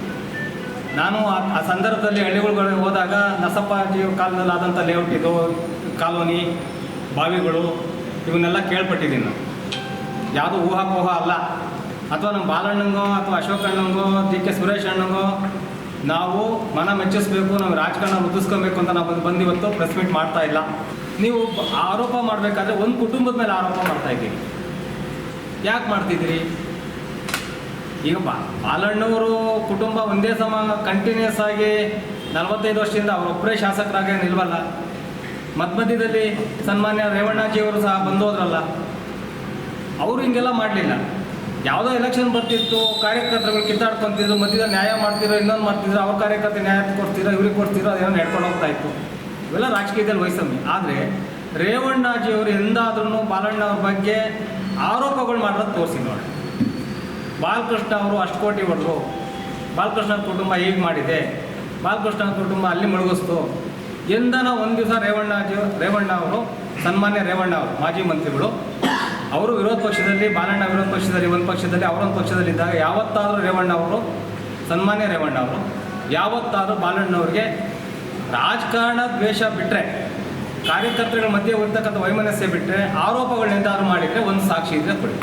ನಾನು ಆ- ಆ ಸಂದರ್ಭದಲ್ಲಿ ಹಳ್ಳಿಗಳಿಗೆ ಹೋದಾಗ ನಸಪ್ಪಾಜಿ ಕಾಲದಲ್ಲಿ ಆದಂಥ ಲೇಔಟ್ ಇದು ಕಾಲೋನಿ, ಬಾವಿಗಳು, ಇವನ್ನೆಲ್ಲ ಕೇಳ್ಪಟ್ಟಿದ್ದೀನಿ ನಾನು. ಯಾವುದು ಊಹಾಪೋಹ ಅಲ್ಲ. ಅಥವಾ ನಮ್ಮ ಬಾಲಣ್ಣಂಗೋ ಅಥವಾ ಅಶೋಕ್ ಅಣ್ಣಂಗೋ ಡಿ ಕೆ ಸುರೇಶ್ ಅಣ್ಣಂಗೋ, ನಾವು ಮನ ಮೆಚ್ಚಿಸ್ಬೇಕು, ನಾವು ರಾಜಕಾರಣ ವೃದ್ಧಿಸ್ಕೊಬೇಕು ಅಂತ ನಾವು ಬಂದು ಬಂದು ಇವತ್ತು ಪ್ರೆಸ್ ಮೀಟ್ ಮಾಡ್ತಾ ಇಲ್ಲ. ನೀವು ಆರೋಪ ಮಾಡಬೇಕಾದ್ರೆ ಒಂದು ಕುಟುಂಬದ ಮೇಲೆ ಆರೋಪ ಮಾಡ್ತಾ ಇದ್ದೀರಿ. ಯಾಕೆ ಮಾಡ್ತಿದ್ದೀರಿ? ಈಗ ಬಾ, ಬಾಲಣ್ಣವರು ಕುಟುಂಬ ಒಂದೇ ಸಮ ಕಂಟಿನ್ಯೂಸ್ ಆಗಿ ನಲವತ್ತೈದು ವರ್ಷದಿಂದ ಅವರೊಬ್ಬರೇ ಶಾಸಕರಾಗಿ ನಿಲ್ವಲ್ಲ. ಮಧ್ಯ ಮಧ್ಯದಲ್ಲಿ ಸನ್ಮಾನ್ಯ ರೇವಣ್ಣಾಜಿಯವರು ಸಹ ಬಂದು ಹೋದ್ರಲ್ಲ ಅವರು ಹಿಂಗೆಲ್ಲ ಮಾಡಲಿಲ್ಲ. ಯಾವುದೋ ಎಲೆಕ್ಷನ್ ಬರ್ತಿತ್ತು, ಕಾರ್ಯಕರ್ತರುಗಳು ಕಿತ್ತಾಡ್ಕೊಂತಿದ್ರು ಮಧ್ಯದ ನ್ಯಾಯ ಮಾಡ್ತಿರೋ, ಇನ್ನೊಂದು ಮಾಡ್ತಿದ್ರು, ಅವ್ರ ಕಾರ್ಯಕರ್ತ ನ್ಯಾಯ ಕೊಡ್ತಿರೋ, ಇವ್ರಿಗೆ ಕೊಡ್ತಿರೋ ಅದೇನೋ ನಡ್ಕೊಂಡು ಹೋಗ್ತಾ ಇತ್ತು. ಇವೆಲ್ಲ ರಾಜಕೀಯದಲ್ಲಿ ವಹಿಸಮ್ಮಿ ಆದರೆ ರೇವಣ್ಣಾಜಿಯವರು ಎಂದಾದ್ರೂ ಬಾಲಣ್ಣ ಅವ್ರ ಬಗ್ಗೆ ಆರೋಪಗಳು ಮಾಡೋದು ತೋರಿಸಿ ನೋಡಿ. ಬಾಲಕೃಷ್ಣ ಅವರು ಅಷ್ಟು ಕೋಟಿ ಹೊಡೆದ್ರು ಬಾಲಕೃಷ್ಣ ಕುಟುಂಬ ಹೀಗೆ ಮಾಡಿದೆ, ಬಾಲಕೃಷ್ಣನ ಕುಟುಂಬ ಅಲ್ಲಿ ಮುಳುಗಿಸ್ತು ಎಂದನ ಒಂದು ದಿವಸ ರೇವಣ್ಣಾಜಿ ರೇವಣ್ಣ ಅವರು, ಸನ್ಮಾನ್ಯ ರೇವಣ್ಣ ಅವರು, ಮಾಜಿ ಮಂತ್ರಿಗಳು, ಅವರು ವಿರೋಧ ಪಕ್ಷದಲ್ಲಿ, ಬಾಲಣ್ಣ ವಿರೋಧ ಪಕ್ಷದಲ್ಲಿ, ಒಂದು ಪಕ್ಷದಲ್ಲಿ, ಅವರೊಂದು ಪಕ್ಷದಲ್ಲಿದ್ದಾಗ ಯಾವತ್ತಾದರೂ ರೇವಣ್ಣ ಅವರು, ಸನ್ಮಾನ್ಯ ರೇವಣ್ಣ ಅವರು, ಯಾವತ್ತಾದರೂ ಬಾಲಣ್ಣವ್ರಿಗೆ ರಾಜಕಾರಣ ದ್ವೇಷ ಬಿಟ್ಟರೆ ಕಾರ್ಯಕರ್ತರುಗಳ ಮಧ್ಯೆ ಇರ್ತಕ್ಕಂಥ ವೈಮನಸ್ಸೆ ಬಿಟ್ಟರೆ ಆರೋಪಗಳನ್ನೆಂದಾದ್ರು ಮಾಡಿದರೆ ಒಂದು ಸಾಕ್ಷಿ ಇದ್ರೆ ಕೊಡಿ.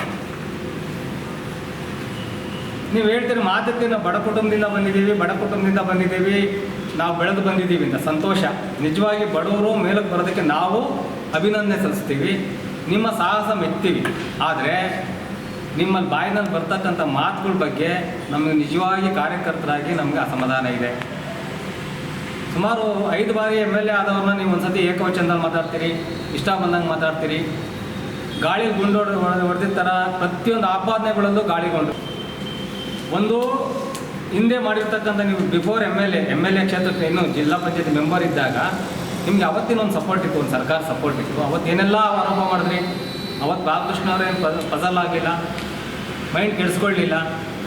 ನೀವು ಹೇಳ್ತೀರಿ ಮಾತಕ್ಕೆ ನಾವು ಬಡ ಕುಟುಂಬದಿಂದ ಬಂದಿದ್ದೀವಿ, ಬಡ ಕುಟುಂಬದಿಂದ ಬಂದಿದ್ದೀವಿ ನಾವು ಬೆಳೆದು ಬಂದಿದ್ದೀವಿ ಅಂತ ಸಂತೋಷ. ನಿಜವಾಗಿ ಬಡವರು ಮೇಲಕ್ಕೆ ಬರೋದಕ್ಕೆ ನಾವು ಅಭಿನಂದನೆ ಸಲ್ಲಿಸ್ತೀವಿ. ನಿಮ್ಮ ಸಾಹಸ ಮೆತ್ತೀವಿ ಆದರೆ ನಿಮ್ಮಲ್ಲಿ ಬಾಯಿನಲ್ಲಿ ಬರ್ತಕ್ಕಂಥ ಮಾತುಗಳ ಬಗ್ಗೆ ನಮಗೆ ನಿಜವಾಗಿ ಕಾರ್ಯಕರ್ತರಾಗಿ ನಮಗೆ ಅಸಮಾಧಾನ ಇದೆ. ಸುಮಾರು ಐದು ಬಾರಿ ಎಂ ಎಲ್ ಎ ಆದವ್ರನ್ನ ನೀವು ಒಂದ್ಸತಿ ಏಕವಚನದಲ್ಲಿ ಮಾತಾಡ್ತೀರಿ, ಇಷ್ಟ ಬಂದಂಗೆ ಮಾತಾಡ್ತೀರಿ. ಗಾಳಿ ಗುಂಡೋಡ್ ಹೊಡೆದಿರ್ತಾರ, ಪ್ರತಿಯೊಂದು ಆಪಾದನೆಗಳಲ್ಲೂ ಗಾಳಿಗೊಂಡು. ಒಂದು ಹಿಂದೆ ಮಾಡಿರ್ತಕ್ಕಂಥ ನೀವು before M L A M L A ಕ್ಷೇತ್ರಕ್ಕೆ ಇನ್ನೂ ಜಿಲ್ಲಾ ಪಂಚಾಯತ್ ಮೆಂಬರ್ ಇದ್ದಾಗ, ನಿಮ್ಗೆ ಅವತ್ತಿನ ಒಂದು ಸಪೋರ್ಟ್ ಇತ್ತು, ಒಂದು ಸರ್ಕಾರ ಸಪೋರ್ಟ್ ಇತ್ತು. ಅವತ್ತು ಏನೆಲ್ಲ ಆರೋಪ ಮಾಡಿದ್ರಿ? ಅವತ್ತು ಬಾಲಕೃಷ್ಣ ಅವರೇನು ಪಜಲ್ ಆಗಿಲ್ಲ ಮೈಂಡ್ ಕೆಡಿಸ್ಕೊಳ್ಳಿಲ್ಲ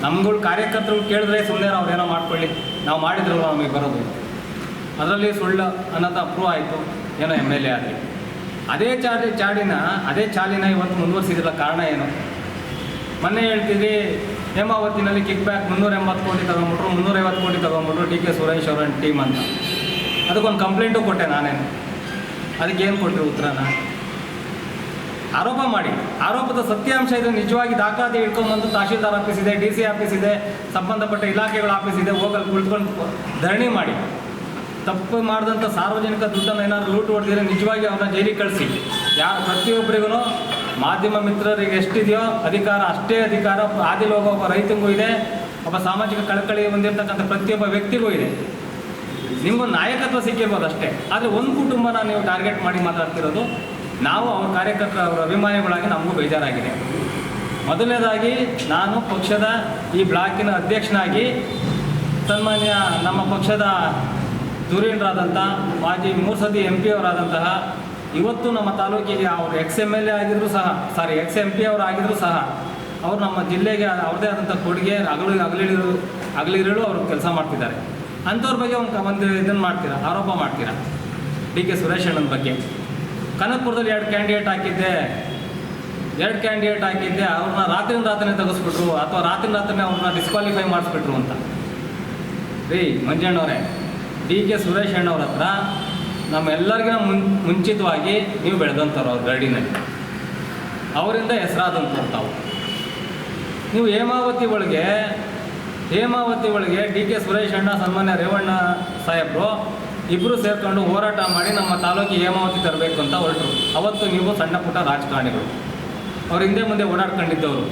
ನಮ್ಗಳು ಕಾರ್ಯಕರ್ತರು ಕೇಳಿದ್ರೆ ಸುಮ್ಮನೆ ಅವ್ರು ಏನೋ ಮಾಡ್ಕೊಳ್ಳಿ. ನಾವು ಮಾಡಿದ್ರು ನಮಗೆ ಬರೋದು? ಅದರಲ್ಲಿ ಸುಳ್ಳು ಅನ್ನೋದು ಅಪ್ರೂವ್ ಆಯಿತು. ಏನೋ ಎಂ ಎಲ್ ಎ ಆಗಲಿ. ಅದೇ ಚಾಡಿ, ಚಾಡಿನ, ಅದೇ ಚಾಲಿನ ಇವತ್ತು ಮುಂದುವರಿಸಿದಿಲ್ಲ ಕಾರಣ ಏನು? ಮೊನ್ನೆ ಹೇಳ್ತಿದ್ರಿ ಹೇಮಾವತಿನಲ್ಲಿ ಕಿಕ್ ಬ್ಯಾಕ್ ಮುನ್ನೂರ ಎಂಬತ್ತು ಕೋಟಿ ತಗೊಂಬಿಟ್ರು ಮುನ್ನೂರೈವತ್ತು ಕೋಟಿ ತಗೊಂಬಿಟ್ರು ಡಿ ಕೆ ಸುರೇಶ್ ಅವರ ಟೀಮ್ ಅಂತ. ಅದಕ್ಕೊಂದು ಕಂಪ್ಲೇಂಟು ಕೊಟ್ಟೆ ನಾನೇನು ಅದಕ್ಕೇನು ಕೊಟ್ಟರು ಉತ್ತರನ? ಆರೋಪ ಮಾಡಿ. ಆರೋಪದ ಸತ್ಯಾಂಶ ಇದು ನಿಜವಾಗಿ ದಾಖಲಾತಿ ಇಟ್ಕೊಂಡ್ಬಂದು ತಹಶೀಲ್ದಾರ್ ಆಫೀಸ್ ಇದೆ ಡಿ ಸಿ ಆಫೀಸ್ ಇದೆ, ಸಂಬಂಧಪಟ್ಟ ಇಲಾಖೆಗಳ ಆಫೀಸ್ ಇದೆ ಹೋಗಲ್ಲಿ ಕುಳಿತುಕೊಂಡು ಧರಣಿ ಮಾಡಿ. ತಪ್ಪು ಮಾಡಿದಂಥ ಸಾರ್ವಜನಿಕ ದುಡ್ಡನ್ನು ಏನಾದರೂ ಲೂಟ್ ಹೊಡೆದಿದ್ರೆ ನಿಜವಾಗಿ ಅವ್ರನ್ನ ಜೈಲಿಗೆ ಕಳಿಸಿ. ಯಾರು ಪ್ರತಿಯೊಬ್ಬರಿಗೂ ಮಾಧ್ಯಮ ಮಿತ್ರರಿಗೆ ಎಷ್ಟಿದೆಯೋ ಅಧಿಕಾರ, ಅಷ್ಟೇ ಅಧಿಕಾರ ಆದಿಲ್ ಹೋಗೋ ಒಬ್ಬ ರೈತನಿಗೂ ಇದೆ, ಒಬ್ಬ ಸಾಮಾಜಿಕ ಕಳಕಳಿ ಹೊಂದಿರತಕ್ಕಂಥ ಪ್ರತಿಯೊಬ್ಬ ವ್ಯಕ್ತಿಗೂ ಇದೆ. ನಿಮಗೂ ನಾಯಕತ್ವ ಸಿಕ್ಕಿರ್ಬೋದು ಅಷ್ಟೇ. ಆದರೆ ಒಂದು ಕುಟುಂಬನ ನೀವು ಟಾರ್ಗೆಟ್ ಮಾಡಿ ಮಾತಾಡ್ತಿರೋದು, ನಾವು ಅವ್ರ ಕಾರ್ಯಕರ್ತರ ಅವರ ಅಭಿಮಾನಿಗಳಾಗಿ ನಮಗೂ ಬೇಜಾರಾಗಿದೆ. ಮೊದಲನೇದಾಗಿ, ನಾನು ಪಕ್ಷದ ಈ ಬ್ಲಾಕಿನ ಅಧ್ಯಕ್ಷನಾಗಿ, ಸನ್ಮಾನ್ಯ ನಮ್ಮ ಪಕ್ಷದ ಧುರೀಣರಾದಂಥ, ಮಾಜಿ ಮೂರು ಸತಿ ಎಂ ಪಿ ಅವರಾದಂತಹ ಇವತ್ತು ನಮ್ಮ ತಾಲೂಕಿಗೆ ಅವರು ಎಕ್ಸ್ ಎಂ ಎಲ್ ಎ ಆಗಿದ್ರು ಸಹ ಸಾರಿ ಎಕ್ಸ್ ಎಂ ಪಿ ಅವರು ಆಗಿದ್ರು ಸಹ, ಅವರು ನಮ್ಮ ಜಿಲ್ಲೆಗೆ ಅವ್ರದೇ ಆದಂಥ ಕೊಡುಗೆ, ಅಗಲು, ಅಗಲಿರು ಅಗಲಿರಲು ಅವರು ಕೆಲಸ ಮಾಡ್ತಿದ್ದಾರೆ. ಅಂಥವ್ರ ಬಗ್ಗೆ ಒಂದು ಒಂದು ಇದನ್ನು ಮಾಡ್ತೀರಾ, ಆರೋಪ ಮಾಡ್ತೀರಾ? ಡಿ ಕೆ ಸುರೇಶ್ ಅಣ್ಣನ ಬಗ್ಗೆ. ಕನಕಪುರದಲ್ಲಿ ಎರಡು ಕ್ಯಾಂಡಿಡೇಟ್ ಹಾಕಿದ್ದೆ. ಎರಡು ಕ್ಯಾಂಡಿಡೇಟ್ ಹಾಕಿದ್ದೆ, ಅವ್ರನ್ನ ರಾತ್ರಿ ರಾತ್ರಿನೇ ತೆಗೆಸ್ಬಿಟ್ರು, ಅಥವಾ ರಾತ್ರಿ ರಾತ್ರಿನೇ ಅವ್ರನ್ನ ಡಿಸ್ಕ್ವಾಲಿಫೈ ಮಾಡಿಸ್ಬಿಟ್ರು ಅಂತ. ರೀ, ಮಂಜಣ್ಣವರೇ, ಡಿ ಕೆ ಸುರೇಶ್ ಅಣ್ಣವ್ರ ಹತ್ರ ನಮ್ಮೆಲ್ಲರಿಗಿನ ಮುನ್ ಮುಂಚಿತವಾಗಿ ನೀವು ಬೆಳೆದಂಥವ್ರು ಅವ್ರ ಗರಡಿನಲ್ಲಿ ಅವರಿಂದ ಹೆಸರಾದಂಥವ್ರು ತಾವು. ನೀವು ಹೇಮಾವತಿ ಒಳಗೆ ಹೇಮಾವತಿ ಒಳಗೆ ಡಿ ಕೆ ಸುರೇಶ್ ಅಣ್ಣ, ಸನ್ಮಾನ್ಯ ರೇವಣ್ಣ ಸಾಹೇಬರು ಇಬ್ಬರು ಸೇರ್ಕೊಂಡು ಹೋರಾಟ ಮಾಡಿ ನಮ್ಮ ತಾಲೂಕಿಗೆ ಹೇಮಾವತಿ ತರಬೇಕು ಅಂತ ಹೊರಟರು. ಅವತ್ತು ನೀವು ಸಣ್ಣ ಪುಟ್ಟ ರಾಜಕಾರಣಿಗಳು. ಅವ್ರ ಹಿಂದೆ ಮುಂದೆ ಓಡಾಡ್ಕೊಂಡಿದ್ದವರು.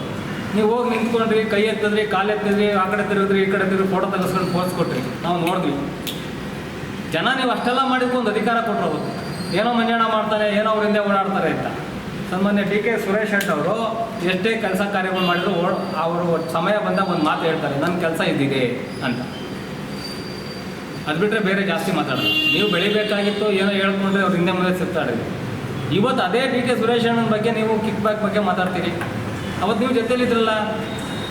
ನೀವು ಹೋಗಿ ನಿಂತ್ಕೊಂಡ್ರಿ, ಕೈ ಎತ್ತಿದ್ರಿ, ಕಾಲು ಎತ್ತಿದ್ರಿ, ಆ ಕಡೆ ತಿರುಗಿದ್ರಿ, ಈ ಕಡೆ ತಿರುಗಿ ಫೋಟೋ ತೆಗೆಸ್ಕೊಂಡು ಕೊಟ್ರಿ. ನಾವು ನೋಡಿದ್ವಿ. ಜನ ನೀವು ಅಷ್ಟೆಲ್ಲ ಒಂದು ಅಧಿಕಾರ ಕೊಟ್ಟರು ಅವರು. ಏನೋ ಮಂಜಾಣ ಮಾಡ್ತಾರೆ, ಏನೋ ಅವ್ರ ಹಿಂದೆ ಓಡಾಡ್ತಾರೆ ಅಂತ. ಸನ್ಮಾನ್ಯ ಡಿ ಕೆ ಸುರೇಶ್ ಶೆಟ್ ಅವರು ಎಷ್ಟೇ ಕೆಲಸ ಕಾರ್ಯಗಳು ಮಾಡಿದ್ರು ಅವರು ಸಮಯ ಬಂದಾಗ ಒಂದು ಮಾತು ಹೇಳ್ತಾರೆ ನನ್ನ ಕೆಲಸ ಇದ್ದಿದೆ ಅಂತ. ಅದು ಬಿಟ್ಟರೆ ಬೇರೆ ಜಾಸ್ತಿ ಮಾತಾಡೋದು. ನೀವು ಬೆಳಿಬೇಕಾಗಿತ್ತು, ಏನೋ ಹೇಳ್ಕೊಂಡ್ರೆ ಅವ್ರ ಹಿಂದೆ ಮುಂದೆ ಸಿಗ್ತಾರೆ ಇವತ್ತು ಅದೇ ಡಿ ಕೆ ಸುರೇಶ್ ಅಣ್ಣನ ಬಗ್ಗೆ ನೀವು ಕಿಕ್ ಬ್ಯಾಕ್ ಬಗ್ಗೆ ಮಾತಾಡ್ತೀರಿ. ಅವತ್ತು ನೀವು ಜೊತೆಲಿದ್ರಲ್ಲ,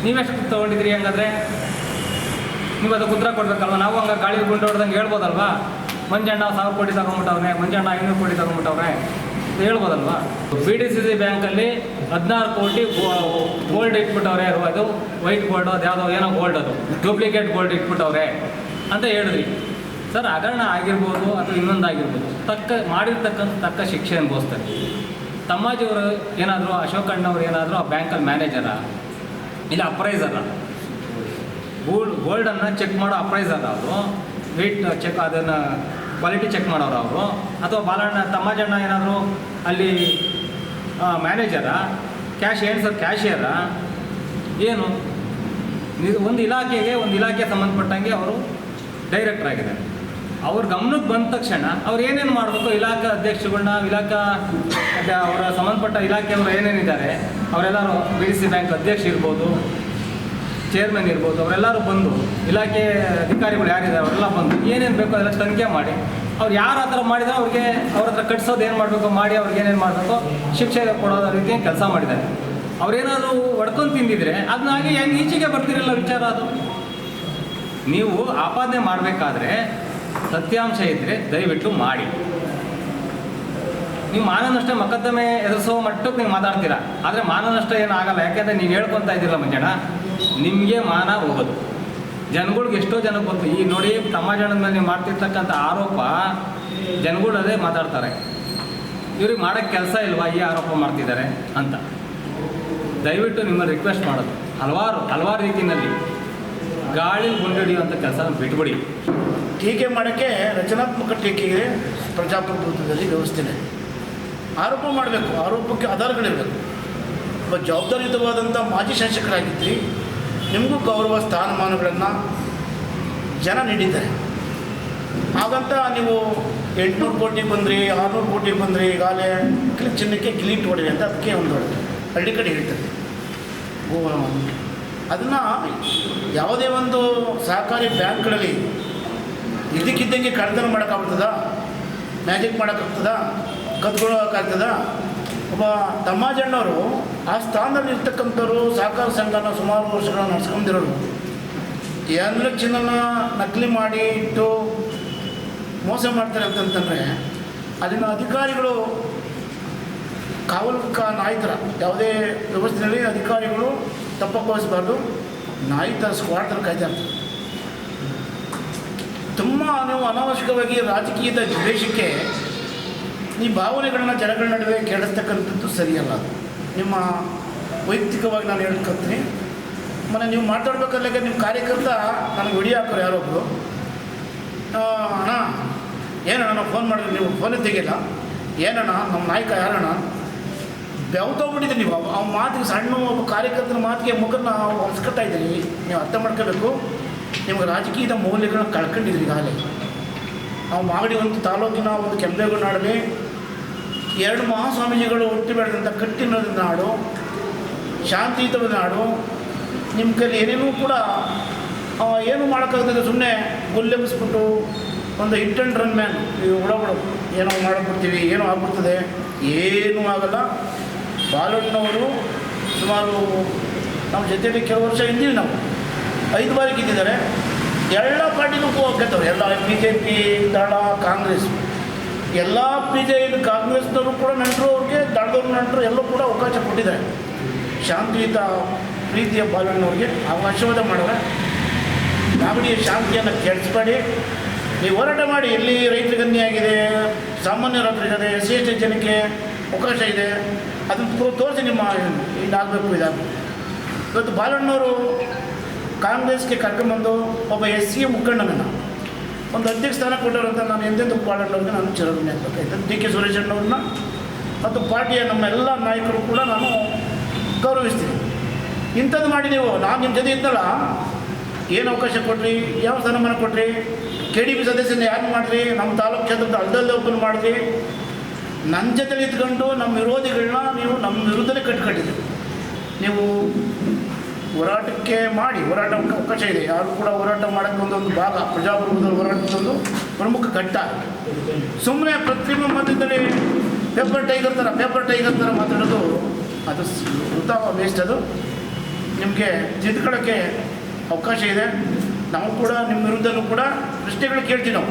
ನೀವೆಷ್ಟು ತೊಗೊಂಡಿದ್ರಿ ಹಂಗಾದ್ರೆ? ನೀವು ಅದಕ್ಕೆ ಉತ್ತರ ಕೊಡಬೇಕಲ್ವ? ನಾವು ಹಂಗೆ ಗಾಳಿ ಗುಂಡು ಹೊಡೆದಂಗೆ ಹೇಳ್ಬೋದಲ್ವಾ? ಮಂಜಣ್ಣ ಸಾವಿರ ಕೋಟಿ ತಗೊಂಬಿಟ್ಟವ್ರೆ, ಮಂಜಣ್ಣ ಐನೂರು ಕೋಟಿ ತಗೊಂಬಿಟ್ಟವ್ರೆ ಹೇಳ್ಬೋದಲ್ವ? ಬಿ ಡಿ ಸಿ ಸಿ ಬ್ಯಾಂಕಲ್ಲಿ ಹದಿನಾರು ಕೋಟಿ ಗೋಲ್ಡ್ ಇಟ್ಬಿಟ್ಟವ್ರೆ, ಅದು ವೈಟ್ ಗೋಲ್ಡ್ ಅದು ಯಾವುದೋ ಏನೋ ಗೋಲ್ಡ್ ಅದು ಡೂಪ್ಲಿಕೇಟ್ ಗೋಲ್ಡ್ ಇಟ್ಬಿಟ್ಟವ್ರೆ ಅಂತ ಹೇಳಿದ್ರಿ. ಸರ್, ಹಗರಣ ಆಗಿರ್ಬೋದು ಅಥವಾ ಇನ್ನೊಂದು ಆಗಿರ್ಬೋದು, ತಕ್ಕ, ಮಾಡಿರ್ತಕ್ಕಂಥ ತಕ್ಕ ಶಿಕ್ಷೆ ಅನುಭವಿಸ್ತಾರೆ. ತಮ್ಮಾಜಿಯವರು ಏನಾದರೂ ಅಶೋಕ್ ಅಣ್ಣವ್ರು ಏನಾದರೂ ಆ ಬ್ಯಾಂಕಲ್ಲಿ ಮ್ಯಾನೇಜರಾ ಇಲ್ಲ ಅಪ್ರೈಸರ ಗೋಲ್ಡ್ ಗೋಲ್ಡನ್ನು ಚೆಕ್ ಮಾಡೋ ಅಪ್ರೈಸರ್ ಅವರು. ವೆಯ್ಟ್ ಚೆಕ್ ಅದನ್ನು ಕ್ವಾಲಿಟಿ ಚೆಕ್ ಮಾಡೋರು ಅವರು. ಅಥವಾ ಬಾಲಣ್ಣ ತಮ್ಮಜಣ್ಣ ಏನಾದರೂ ಅಲ್ಲಿ ಮ್ಯಾನೇಜರಾ ಕ್ಯಾಶ್ ಏನು ಸರ್ ಕ್ಯಾಶಿಯರಾ ಏನು? ಒಂದು ಇಲಾಖೆಗೆ, ಒಂದು ಇಲಾಖೆ ಸಂಬಂಧಪಟ್ಟಂಗೆ ಅವರು ಡೈರೆಕ್ಟರ್ ಆಗಿದ್ದಾರೆ. ಅವ್ರ ಗಮನಕ್ಕೆ ಬಂದ ತಕ್ಷಣ ಅವ್ರು ಏನೇನು ಮಾಡಬೇಕು, ಇಲಾಖಾ ಅಧ್ಯಕ್ಷಗಳನ್ನ ಇಲಾಖಾ, ಅದೇ ಅವರ ಸಂಬಂಧಪಟ್ಟ ಇಲಾಖೆಯವರು ಏನೇನಿದ್ದಾರೆ, ಅವರೆಲ್ಲರೂ ಬಿ ಸಿ ಬ್ಯಾಂಕ್ ಅಧ್ಯಕ್ಷ ಇರ್ಬೋದು ಚೇರ್ಮನ್ ಇರ್ಬೋದು, ಅವರೆಲ್ಲರೂ ಬಂದು, ಇಲಾಖೆ ಅಧಿಕಾರಿಗಳು ಯಾರಿದ್ದಾರೆ ಅವರೆಲ್ಲ ಬಂದು ಏನೇನು ಬೇಕೋ ಅದೆಲ್ಲ ತನಿಖೆ ಮಾಡಿ, ಅವ್ರು ಯಾರು ಆ ಥರ ಮಾಡಿದ್ರೆ ಅವ್ರಿಗೆ ಅವ್ರ ಹತ್ರ ಕಟ್ಸೋದು ಏನು ಮಾಡಬೇಕು, ಮಾಡಿ ಅವ್ರಿಗೆ ಏನೇನು ಮಾಡಬೇಕು, ಶಿಕ್ಷೆ ಕೊಡೋದ ರೀತಿ ಕೆಲಸ ಮಾಡಿದ್ದಾರೆ. ಅವ್ರೇನಾದರೂ ಹೊಡ್ಕೊಂಡು ತಿಂದಿದ್ರೆ ಅದನ್ನ ಹಾಗೆ ಹೆಂಗೆ ಈಚೆಗೆ ಬರ್ತಿರಲ್ಲ ವಿಚಾರ ಅದು? ನೀವು ಆಪಾದನೆ ಮಾಡಬೇಕಾದ್ರೆ ಸತ್ಯಾಂಶ ಇದ್ದರೆ ದಯವಿಟ್ಟು ಮಾಡಿ. ನೀವು ಮಾನನಷ್ಟ ಮೊಕದ್ದಮೆ ಎದುರಿಸೋ ಮಟ್ಟಕ್ಕೆ ನೀವು ಮಾತಾಡ್ತೀರಾ? ಆದರೆ ಮಾನನಷ್ಟ ಏನು ಆಗಲ್ಲ ಯಾಕೆಂದರೆ ನೀವು ಹೇಳ್ಕೊತಾ ಇದ್ದೀರಲ್ಲ ಮಂಜಣ್ಣ? ನಿಮಗೆ ಮಾನ ಹೋಗೋದು. ಜನಗಳ್ಗೆ ಎಷ್ಟೋ ಜನಕ್ಕೆ ಗೊತ್ತು. ಈ ನೋಡಿ ಸಮಾಜದ ಮೇಲೆ ಮಾಡ್ತಿರ್ತಕ್ಕಂಥ ಆರೋಪ, ಜನಗಳು ಅದೇ ಮಾತಾಡ್ತಾರೆ. ಇವ್ರಿಗೆ ಮಾಡೋಕ್ಕೆ ಕೆಲಸ ಇಲ್ವಾ? ಈ ಆರೋಪ ಮಾಡ್ತಿದ್ದಾರೆ ಅಂತ. ದಯವಿಟ್ಟು ನಿಮ್ಮ ರಿಕ್ವೆಸ್ಟ್ ಮಾಡೋದು. ಹಲವಾರು ಹಲವಾರು ರೀತಿಯಲ್ಲಿ ಗಾಳಿ ಗುಂಡಿಡಿಯುವಂಥ ಕೆಲಸ ಬಿಟ್ಬಿಡಿ. ಟೀಕೆ ಮಾಡೋಕ್ಕೆ ರಚನಾತ್ಮಕ ಟೀಕೆಗೆ ಪ್ರಜಾಪ್ರಭುತ್ವದಲ್ಲಿ ವ್ಯವಸ್ಥೆನೆ. ಆರೋಪ ಮಾಡಬೇಕು. ಆರೋಪಕ್ಕೆ ಆಧಾರಗಳಿರಬೇಕು. ಒಬ್ಬ ಜವಾಬ್ದಾರಿಯುತವಾದಂಥ ಮಾಜಿ ಶಾಸಕರಾಗಿದ್ರಿ. ನಿಮಗೂ ಗೌರವ ಸ್ಥಾನಮಾನಗಳನ್ನು ಜನ ನೀಡಿದ್ದಾರೆ. ಹಾಗಂತ ನೀವು ಎಂಟುನೂರು ಕೋಟಿ ಬಂದ್ರಿ, ಆರುನೂರು ಕೋಟಿ ಬಂದ್ರಿ, ಈಗಾಗಲೇ ಚಿನ್ನಕ್ಕೆ ಗಿಲೀಟ್ ಹೊಡಿರಿ ಅಂತ ಅದಕ್ಕೆ ಒಂದು ಹಳ್ಳಿ ಕಡೆ ಹೇಳ್ತಾರೆ. ಅದನ್ನು ಯಾವುದೇ ಒಂದು ಸಹಕಾರಿ ಬ್ಯಾಂಕ್ಗಳಲ್ಲಿ ಇದಕ್ಕಿದ್ದಂಗೆ ಕಳ್ತನ ಮಾಡೋಕ್ಕಾಗ್ತದ? ಮ್ಯಾಜಿಕ್ ಮಾಡೋಕ್ಕಾಗ್ತದ? ಕದ್ಕೊಳ್ಳೋಕ್ಕಾಗ್ತದ ಒಬ್ಬ ತಮ್ಮಾಜಣ್ಣವರು ಆ ಸ್ಥಾನದಲ್ಲಿ ಇರ್ತಕ್ಕಂಥವ್ರು ಸಹಕಾರ ಸಂಘನ ಸುಮಾರು ವರ್ಷಗಳ ನಡೆಸ್ಕೊಂಡಿರೋರು ಚಿನ್ನನ ನಕಲಿ ಮಾಡಿ ಇಟ್ಟು ಮೋಸ ಮಾಡ್ತಾರೆ ಅಂತಂತಂದರೆ ಅಲ್ಲಿನ ಅಧಿಕಾರಿಗಳು ಕಾವಲು ನಾಯಕರ, ಯಾವುದೇ ವ್ಯವಸ್ಥೆಯಲ್ಲಿ ಅಧಿಕಾರಿಗಳು ತಪ್ಪಪ್ಪಳಿಸಬಾರ್ದು ನಾಯಿ ಥರ ಸ್ಕ್ವಾಡ್ ಥರ ಕಾಯ್ತಾ ತುಂಬ ನೀವು ಅನಾವಶ್ಯಕವಾಗಿ ರಾಜಕೀಯದ ದ್ವೇಷಕ್ಕೆ ಈ ಭಾವನೆಗಳನ್ನ ಜನಗಳ ನಡುವೆ ಕೆಡಿಸ್ತಕ್ಕಂಥದ್ದು ಸರಿಯಲ್ಲ. ನಿಮ್ಮ ವೈಯಕ್ತಿಕವಾಗಿ ನಾನು ಹೇಳ್ಕೊತೀನಿ. ಮನೆ ನೀವು ಮಾತಾಡ್ಬೇಕಲ್ಲ ನಿಮ್ಮ ಕಾರ್ಯಕರ್ತ ನನಗೆ ಹೊಡಿ ಹಾಕೋರು ಯಾರೊಬ್ಬರು ಅಣ್ಣ, ಏನಣ್ಣ ನಾವು ಫೋನ್ ಮಾಡಿದ್ರೆ ನೀವು ಫೋನೇ ತೆಗಿಲ್ಲ ಏನಣ್ಣ, ನಮ್ಮ ನಾಯಕ ಯಾರಣ್ಣ? ಬೆವ್ತೋಗ್ಬಿಟ್ಟಿದ್ದೆ ನೀವು. ಅವ ಅವ್ನ ಮಾತಿಗೆ ಸಣ್ಣ ಒಬ್ಬ ಕಾರ್ಯಕರ್ತನ ಮಾತಿಗೆ ಮುಖನ ಹೊಸ್ಕೊತಾ ಇದ್ದೀರಿ ನೀವು ಅರ್ಥ ಮಾಡ್ಕೋಬೇಕು. ನಿಮ್ಗೆ ರಾಜಕೀಯದ ಮೌಲ್ಯಗಳನ್ನ ಕಳ್ಕೊಂಡಿದ್ರಿ ಈಗಾಗಲೇ. ನಾವು ಮಾಗಡಿ ಒಂದು ತಾಲೂಕಿನ ಒಂದು ಕೆಂಪೇಗೌಡನಾಡಲಿ ಎರಡು ಮಹಾಸ್ವಾಮೀಜಿಗಳು ಹುಟ್ಟಿ ಬೆಳೆದಂಥ ಕಟ್ಟಿನ ನಾಡು, ಶಾಂತಿಯುತವಾದ ನಾಡು, ನಿಮ್ಮ ಕೈಲಿ ಏನೇನೂ ಕೂಡ ಏನು ಮಾಡೋಕ್ಕಾಗ್ತದೆ ಸುಮ್ಮನೆ ಗುಲ್ಲೆಬ್ಬಿಸ್ಬಿಟ್ಟು ಒಂದು ಹಿಟ್ ಅಂಡ್ ರನ್ ಮ್ಯಾನ್ ಈ ಹುಳಗಳು, ಏನೋ ಮಾಡಿಬಿಡ್ತೀವಿ, ಏನೋ ಆಗ್ಬಿಡ್ತದೆ, ಏನೂ ಆಗಲ್ಲ. ಬಾಲಣ್ಣವರು ಸುಮಾರು ನಮ್ಮ ಜೊತೆಯಲ್ಲಿ ಕೆಲವು ವರ್ಷ ಇದ್ದೀವಿ ನಾವು. ಐದು ಬಾರಿ ಗೆದ್ದಿದ್ದಾರೆ. ಎಲ್ಲ ಪಾರ್ಟಿನೂ ಗೆದ್ದವ್ರು ಎಲ್ಲ ಬಿ ಜೆ ಪಿ ದಳ, ಕಾಂಗ್ರೆಸ್. ಎಲ್ಲ ಪಿ ಜೆ ಇದು ಕಾಂಗ್ರೆಸ್ನವರು ಕೂಡ ನೆಂಟರು ಅವ್ರಿಗೆ, ದಳದವ್ರು ನೆಂಟರು ಎಲ್ಲರೂ ಕೂಡ ಅವಕಾಶ ಕೊಟ್ಟಿದ್ದಾರೆ. ಶಾಂತಿಯುತ ಪ್ರೀತಿಯ ಬಾಲಣ್ಣವ್ರಿಗೆ ಅವಕಾಶವಾದ ಮಾಡೋಣ. ನಾಗಡಿಯ ಶಾಂತಿಯನ್ನು ಕೆಡಿಸ್ಬೇಡಿ. ನೀವು ಹೋರಾಟ ಮಾಡಿ ಎಲ್ಲಿ ಆಗಿದೆ, ಸಾಮಾನ್ಯ ರೈತರಿಗಿದೆ ಎಸ್ ಸಿ ಎಸ್ ಜನಕ್ಕೆ ಅವಕಾಶ ಇದೆ. ಅದನ್ನು ತೋರಿಸಿ ನಿಮ್ಮ ಇದಾಗಬೇಕು ಇದಾಗಬೇಕು. ಇವತ್ತು ಬಾಲಣ್ಣವರು ಕಾಂಗ್ರೆಸ್ಗೆ ಕರ್ಕೊಂಡ್ಬಂದು ಒಬ್ಬ ಎಸ್ ಸಿ ಮುಖಂಡನನ್ನು ಒಂದು ಅಧ್ಯಕ್ಷ ಸ್ಥಾನ ಕೊಟ್ಟರು ಅಂತ ನಾನು ಎಂದೆಂದು ಬಾಲಣ್ಣವ್ರಿಗೆ ನಾನು ಚಿರಋಣಿ ಆಗಬೇಕಾಯ್ತು ಡಿ ಕೆ ಸುರೇಶ್ ಅಣ್ಣವ್ರನ್ನ ಮತ್ತು ಪಾರ್ಟಿಯ ನಮ್ಮ ಎಲ್ಲ ನಾಯಕರು ಕೂಡ ನಾನು ಗೌರವಿಸ್ತೀನಿ. ಇಂಥದ್ದು ಮಾಡಿ ನೀವು. ನಾನು ನಿಮ್ಮ ಜೊತೆ ಇದ್ದಲ್ಲ ಏನು ಅವಕಾಶ ಕೊಟ್ರಿ? ಯಾವ ಸ್ಥಾನಮಾನ ಕೊಟ್ರಿ? ಕೆ ಡಿ ಬಿ ಸದಸ್ಯನ ಯಾರು ಮಾಡಿರಿ ನಮ್ಮ ತಾಲೂಕು ಕ್ಷೇತ್ರದ ಅಲ್ದಲ್ಲೇ ಓಪನ್ ಮಾಡಿರಿ ನನ್ನ ಜೊತೆಲಿ ಇದ್ಕೊಂಡು ನಮ್ಮ ವಿರೋಧಿಗಳನ್ನ ನೀವು ನಮ್ಮ ವಿರುದ್ಧನೇ ಕಟ್ಕೊಂಡಿದ್ರಿ ನೀವು ಹೋರಾಟಕ್ಕೆ ಮಾಡಿ, ಹೋರಾಟ ಅವಕಾಶ ಇದೆ. ಯಾರು ಕೂಡ ಹೋರಾಟ ಮಾಡಕ್ಕೆ ಒಂದೊಂದು ಭಾಗ, ಪ್ರಜಾಪ್ರಭುತ್ವದ ಹೋರಾಟದೊಂದು ಪ್ರಮುಖ ಘಟ್ಟ. ಸುಮ್ಮನೆ ಪ್ರತಿಮೆ ಮಧ್ಯದಲ್ಲಿ ಪೇಪರ್ ಟೈಗರ್ ಥರ ಪೇಪರ್ ಟೈಗರ್ ಥರ ಮಾತಾಡೋದು ಅದು ಉತ್ತಮ ವೇಸ್ಟ್ ಅದು. ನಿಮಗೆ ತಿದ್ಕೊಳ್ಳೋಕ್ಕೆ ಅವಕಾಶ ಇದೆ. ನಾವು ಕೂಡ ನಿಮ್ಮ ವಿರುದ್ಧನೂ ಕೂಡ ಪ್ರಶ್ನೆಗಳು ಕೇಳ್ತೀವಿ ನಾವು.